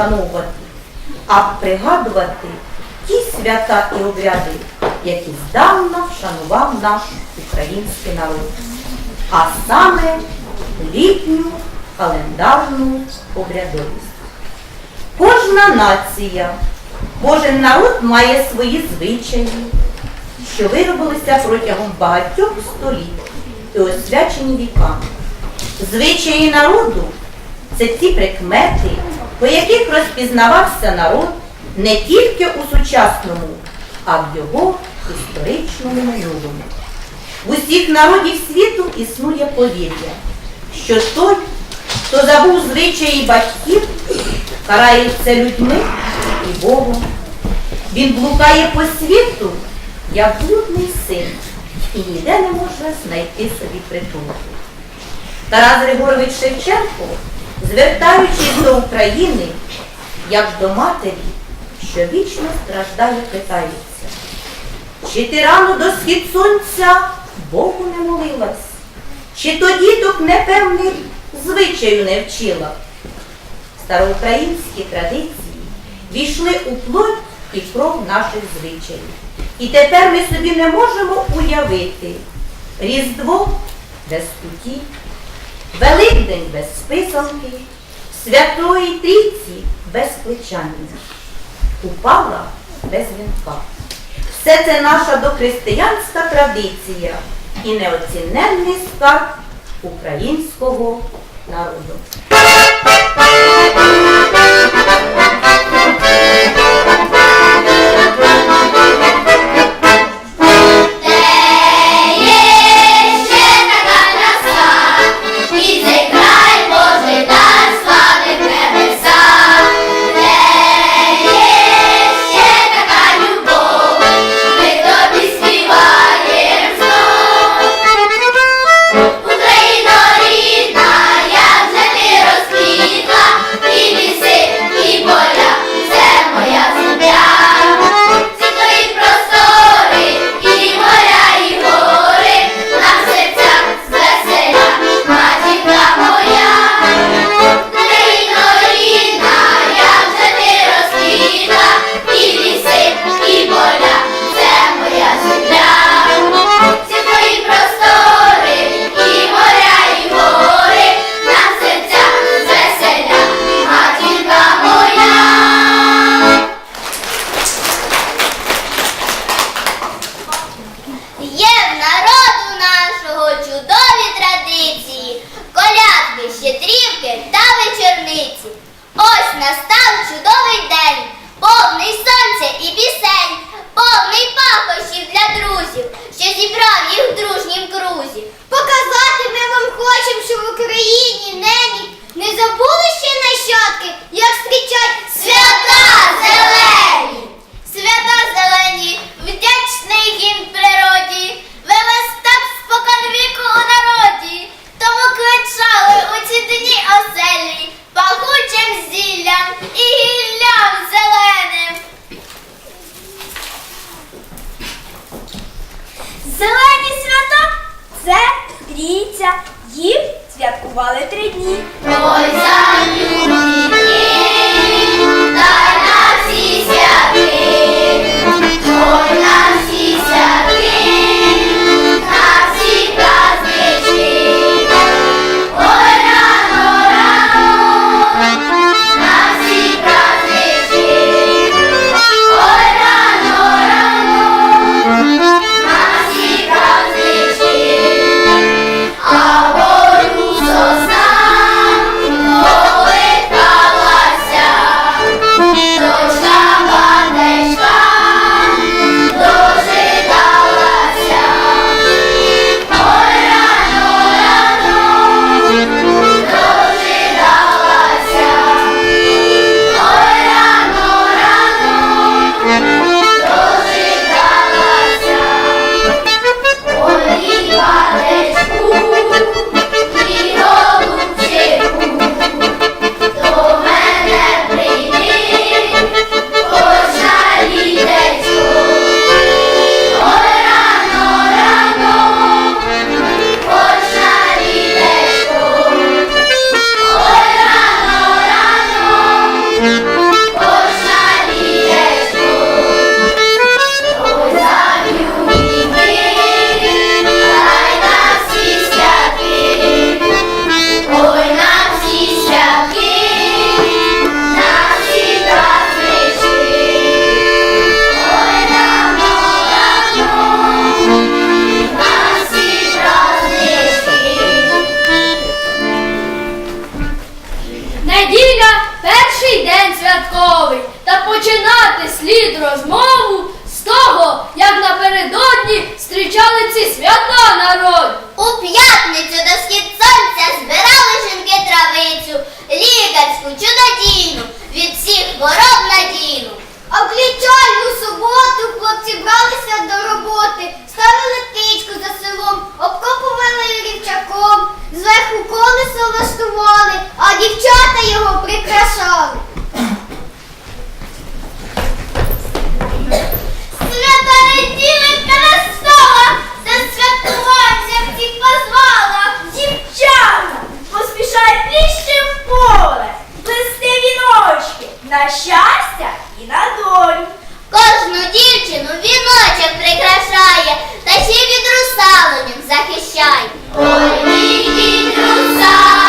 вшановувати, а пригадувати ті свята і обряди, які здавна вшанував наш український народ, а саме літню календарну обрядовість. Кожна нація, кожен народ має свої звичаї, що виробилися протягом багатьох століть і освячені віками. Звичаї народу це ті прикмети, по яких розпізнавався народ не тільки у сучасному, а в його історичному минулому. В усіх народів світу існує повір'я, що той, хто забув звичаї батьків, карається людьми і Богом. Він блукає по світу, як блудний син, і ніде не може знайти собі притулку. Тарас Григорович Шевченко, звертаючись до України, як до матері, що вічно страждає, питається, чи ти рано до схід сонця Богу не молилась, чи то діток непевних звичаю не вчила? Староукраїнські традиції війшли у плоть і кров наших звичаїв. І тепер ми собі не можемо уявити Різдво без куті, Великдень без списанки, Святої Трійці без плечання, Упала без вінка. Все це наша дохристиянська традиція і неоціненний скарб українського народу. Зелені свята це трійця. Їх святкували три дні. Ой, за дай на щастя і на долю. Кожну дівчину віночок прикрашає, та ще від русалонів захищає. Ой, від русалонів.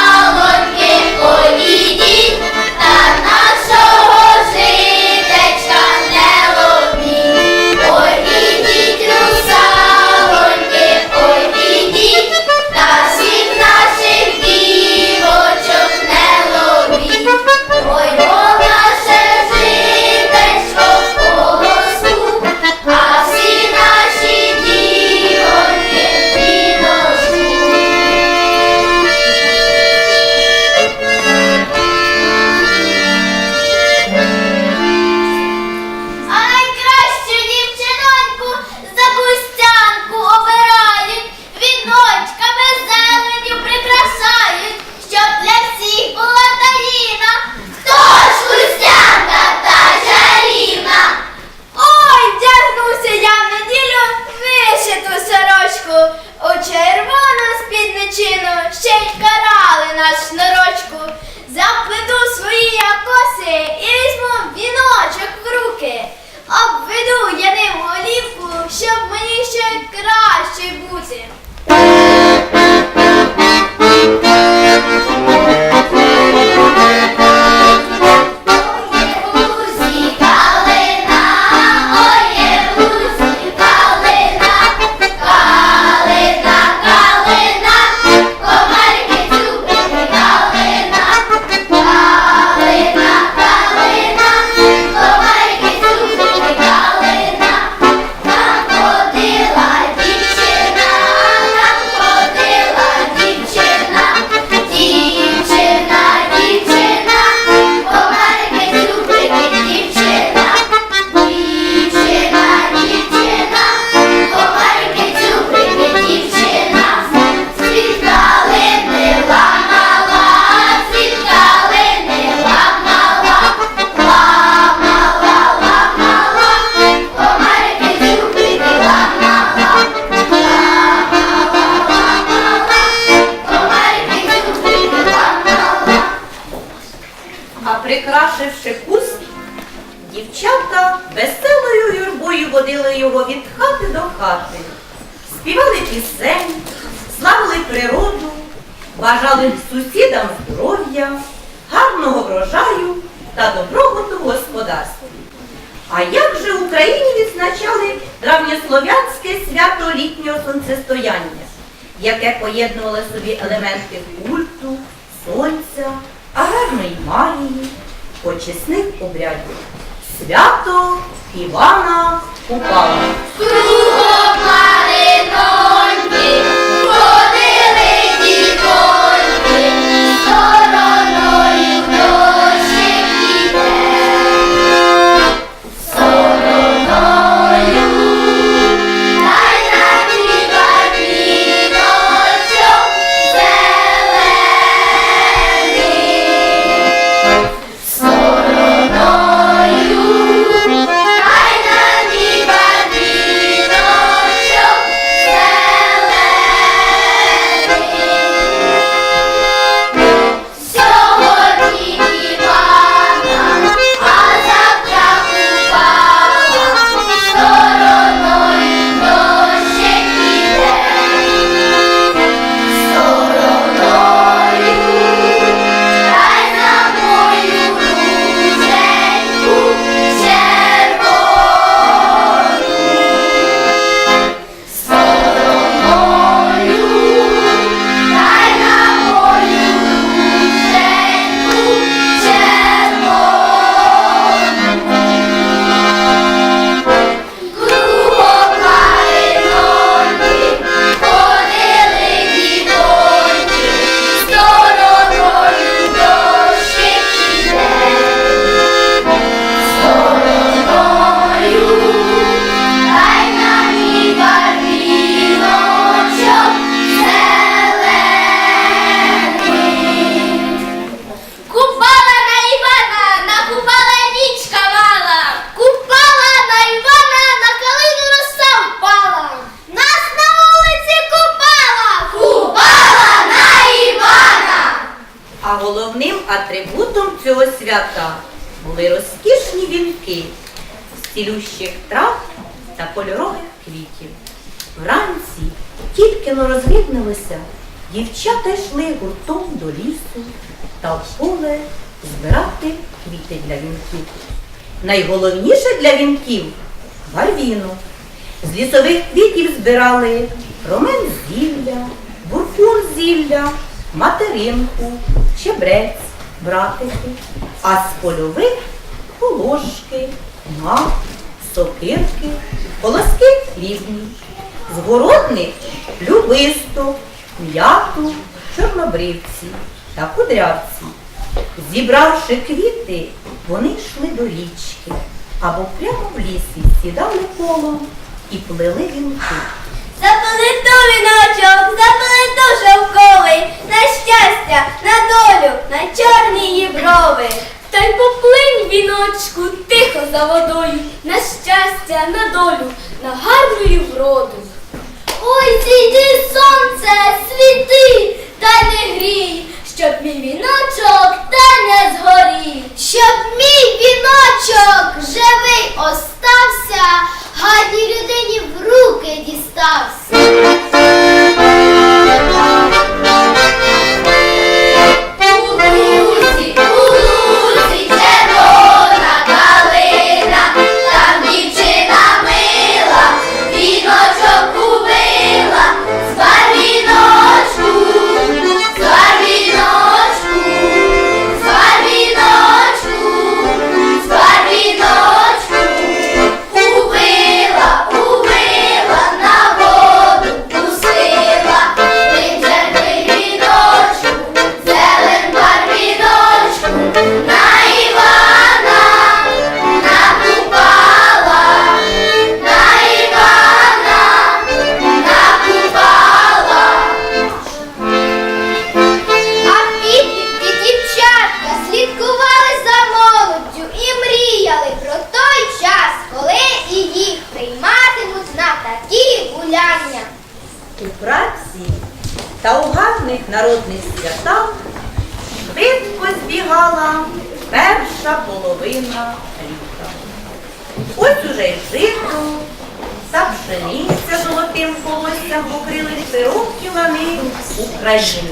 бажали сусідам здоров'я, гарного врожаю та добробуту господарстві. А як же в Україні відзначали давньослов'янське свято літнього сонцестояння, яке поєднувало собі елементи культу, сонця, агарної магії, почесних обрядів. Свято Івана Купала. Lord дівчата йшли гуртом до лісу та в поле збирати квіти для вінків. Найголовніше для вінків барвіну. З лісових квітів збирали ромен зілля, буркун зілля, материнку, чебрець, братики, а з польових полошки, мак, сокирки, колоски хлібні, з городних любисток, м'яту, чорнобривці та кудрявці. Зібравши квіти, вони йшли до річки або прямо в лісі сідали колом і плели вінки. Заплету віночок, заплету шовковий, на щастя, на долю, на чорні її брови. Та й поплинь віночку тихо за водою, на щастя, на долю, на гарну вроду. Ой, зійди сонце, світи, та не грій, щоб мій віночок України. Настали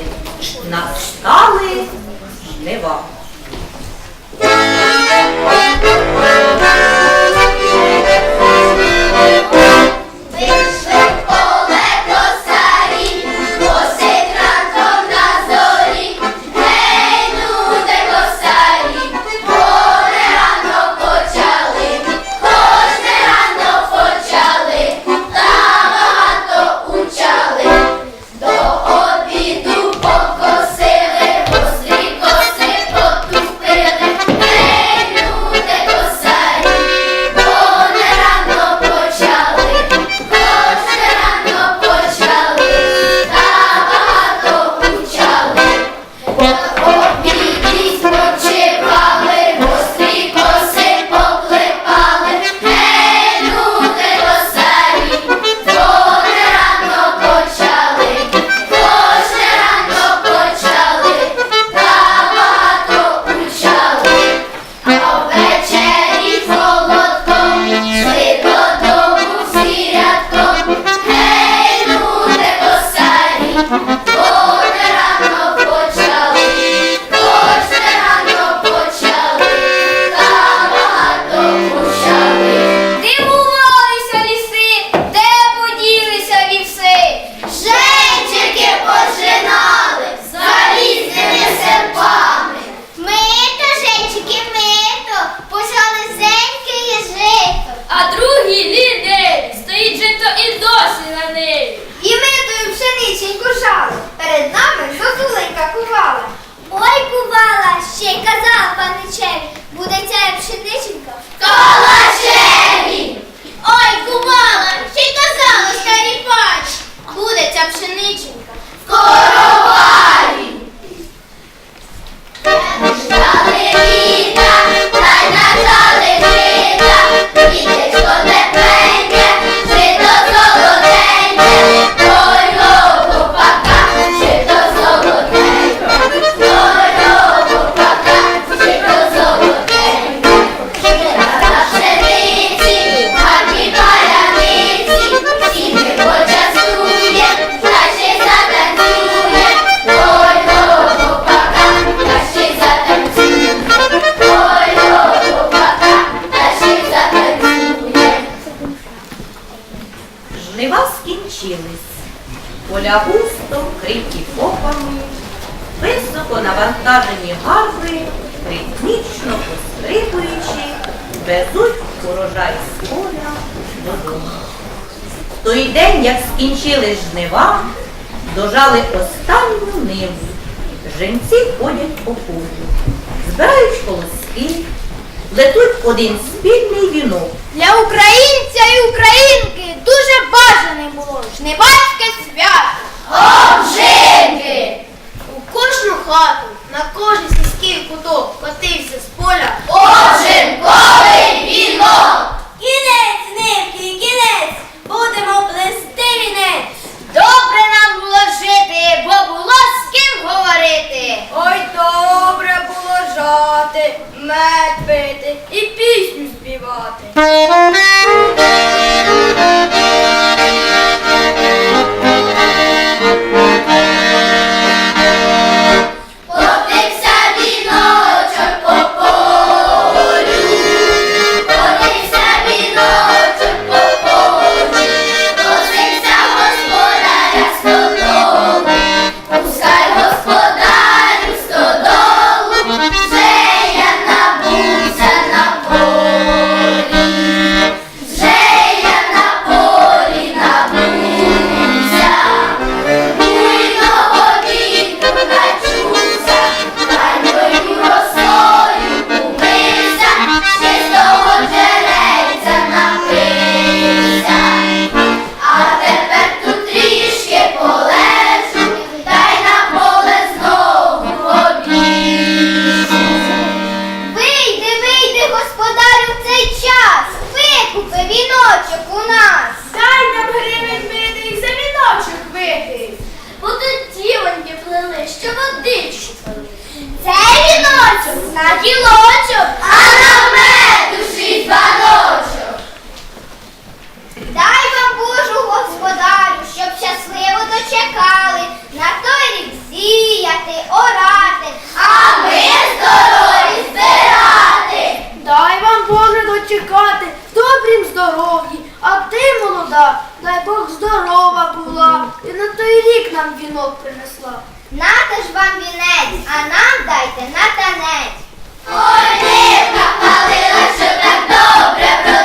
той день, як скінчили жнива, дожали останню ниву. Женці ходять по полю, збирають колоски, плетуть один спільний вінок. Для українця і українки дуже бажане було жнивацьке свято. Обжинки! У кожну хату, на кожен сільський куток котився з поля обжинковий вінок. Кінець, нивки, кінець, будемо плести вінець. Добре нам було жити, бо було з ким говорити. Ой, добре було жати, мед пити і пісню співати. Дівоньки що водичку пили. Це віночок на ділочок, а на меду шість баночок. Дай вам Божу господарю, щоб щасливо дочекали, на той рік сіяти, орати, а ми здорові збирати. Дай вам Боже дочекати, добрім здоров'ї, а ти, молода, дай Бог здорова була, і на той рік нам вінок принесла. Нате ж вам вінець, а нам дайте на танець. Ой, нивка палила, що так добре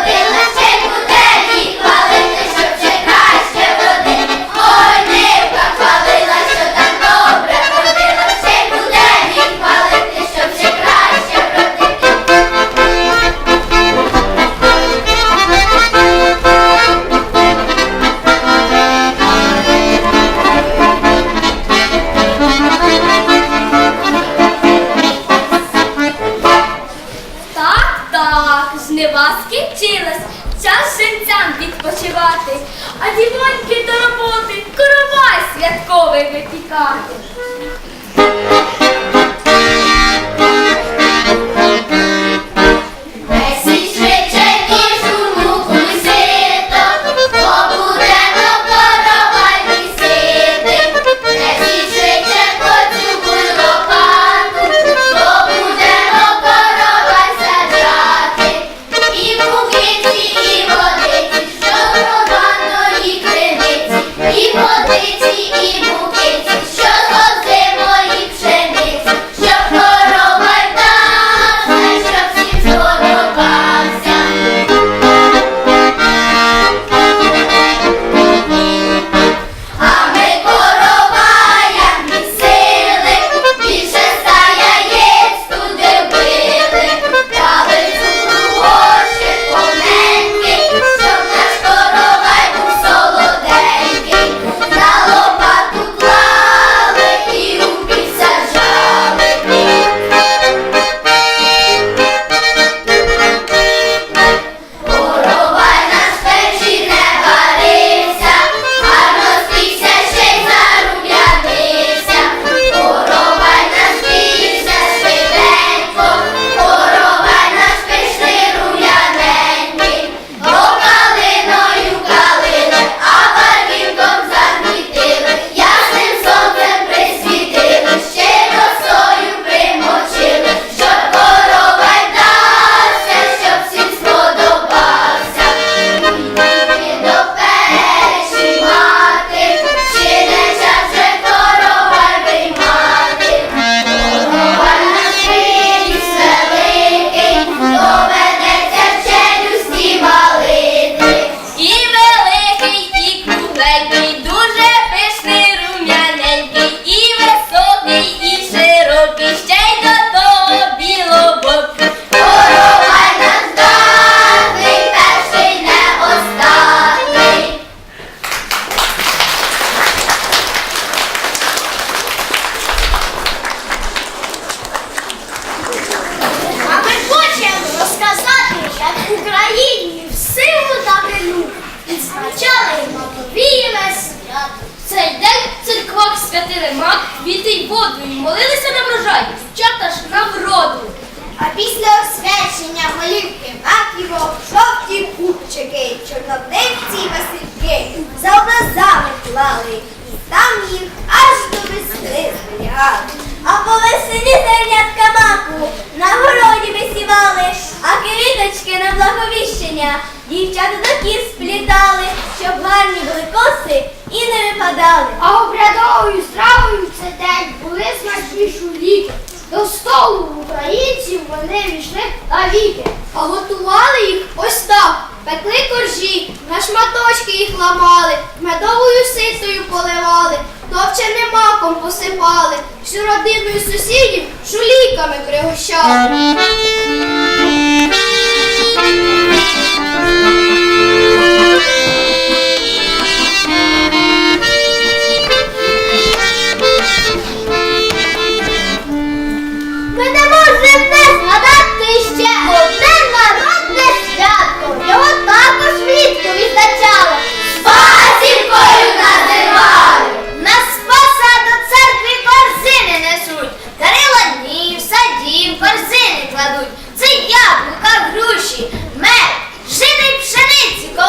шматочки їх ламали, медовою ситою поливали, товченим маком посипали, всю родину і сусідів шуліками пригощали.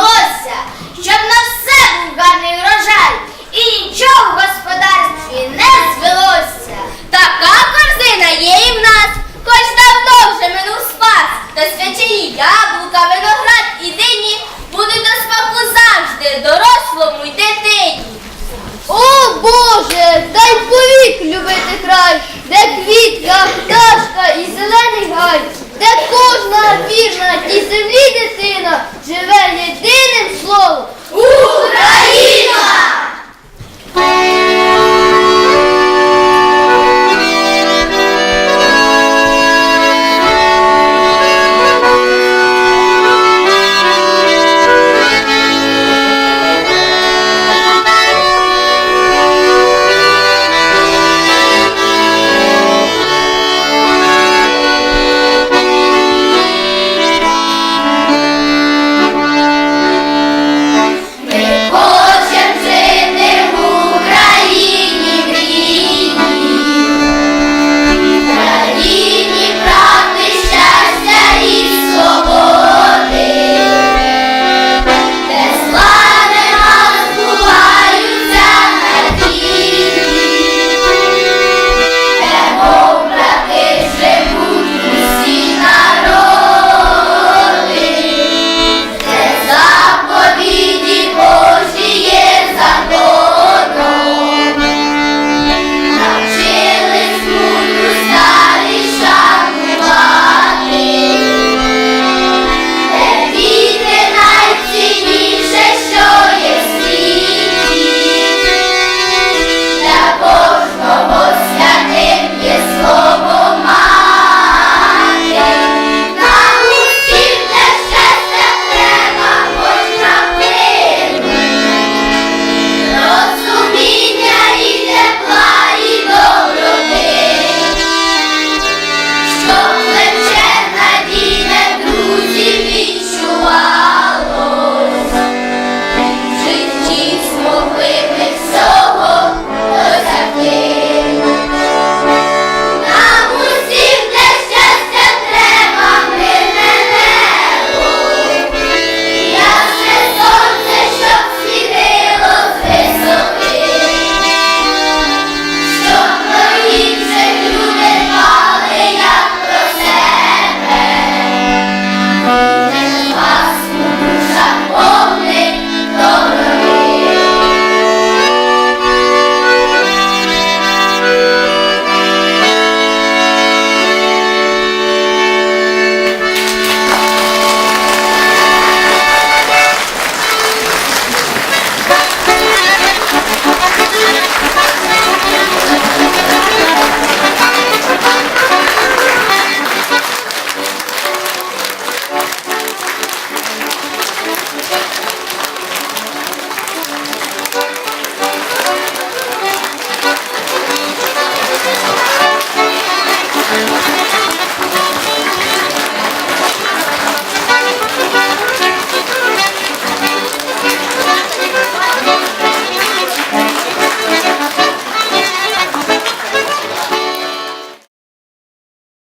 Колосся, щоб на все був гарний урожай. І нічого в господарстві не звелося. Така корзина є і в нас, хоч давно вже минув спас. Та свячені яблука, виноград і дині будуть до смаку завжди, дорослому й дитині. О Боже, дай повік любити край, де квітка, пташка і зелений гай, де кожна вірна тій землі дитина живе єдиним словом. Україна!